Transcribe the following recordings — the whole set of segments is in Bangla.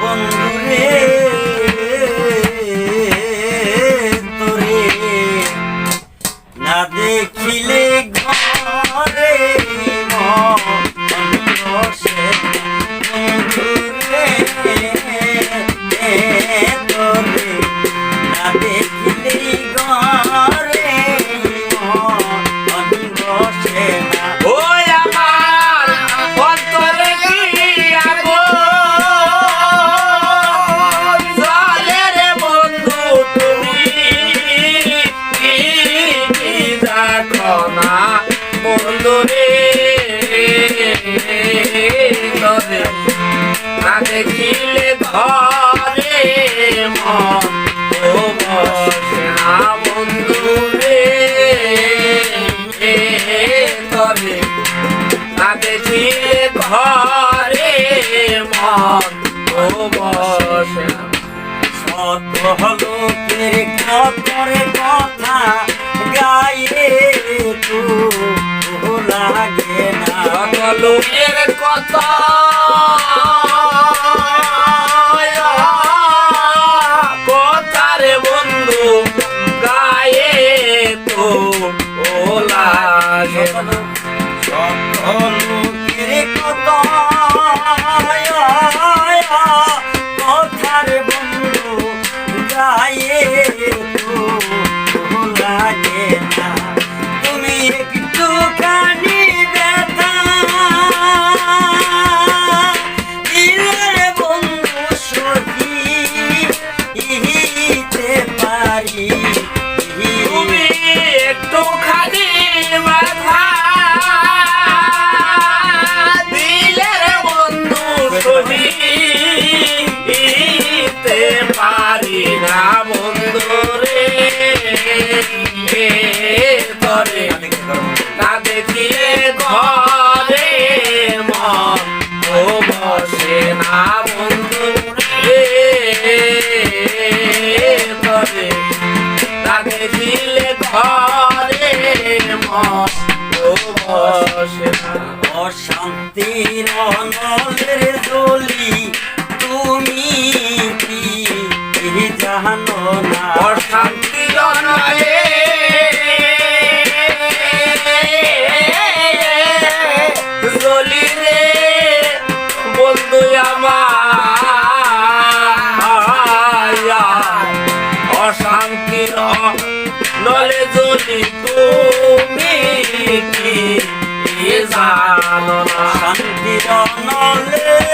বন্ধুরে তোরে না দেখিলে দেখো না বন্ধুরে না দেখিলে ঘরে মন বসে না বন্ধুরে তবে না দেখিলে ঘরে মন বসে না হলো কে কথা গায়ে তো লাগে না। বলো এর কথা কাঁদে দিয়ে ঘরে মন। ও বসে না বন্ধু রে করে কাঁদে দিলে ঘরে মন। ও অশান্তির অনলের জলি তুমি কি জানো? তুমি কি জানো শান্তি নলে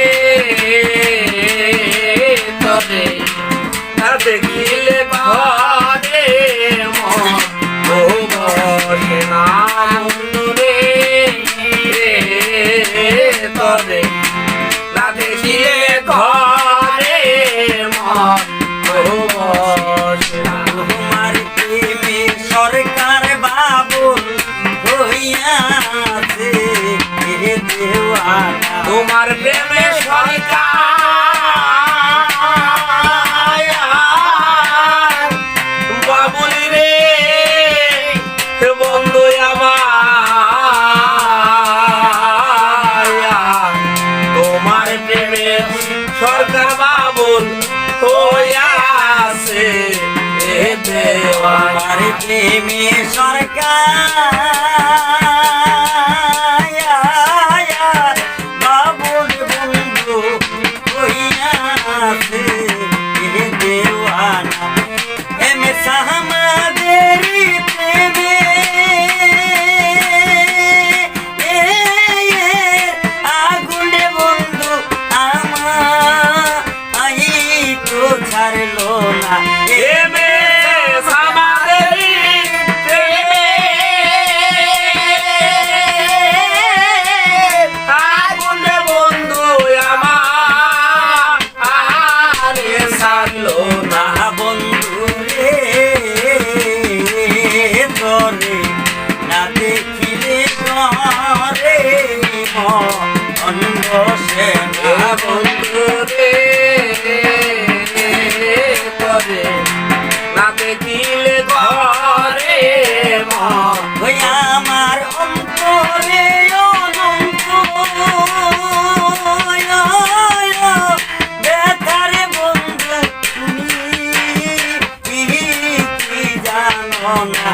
দেখিলে বারে মন ও বসে না আমার প্রেমী সরকার। বাবুর বন্ধু রে অন্ধ সেনা বন্ধু রে করে না দেখিলে ঘরে মা আমার অন্তরে on.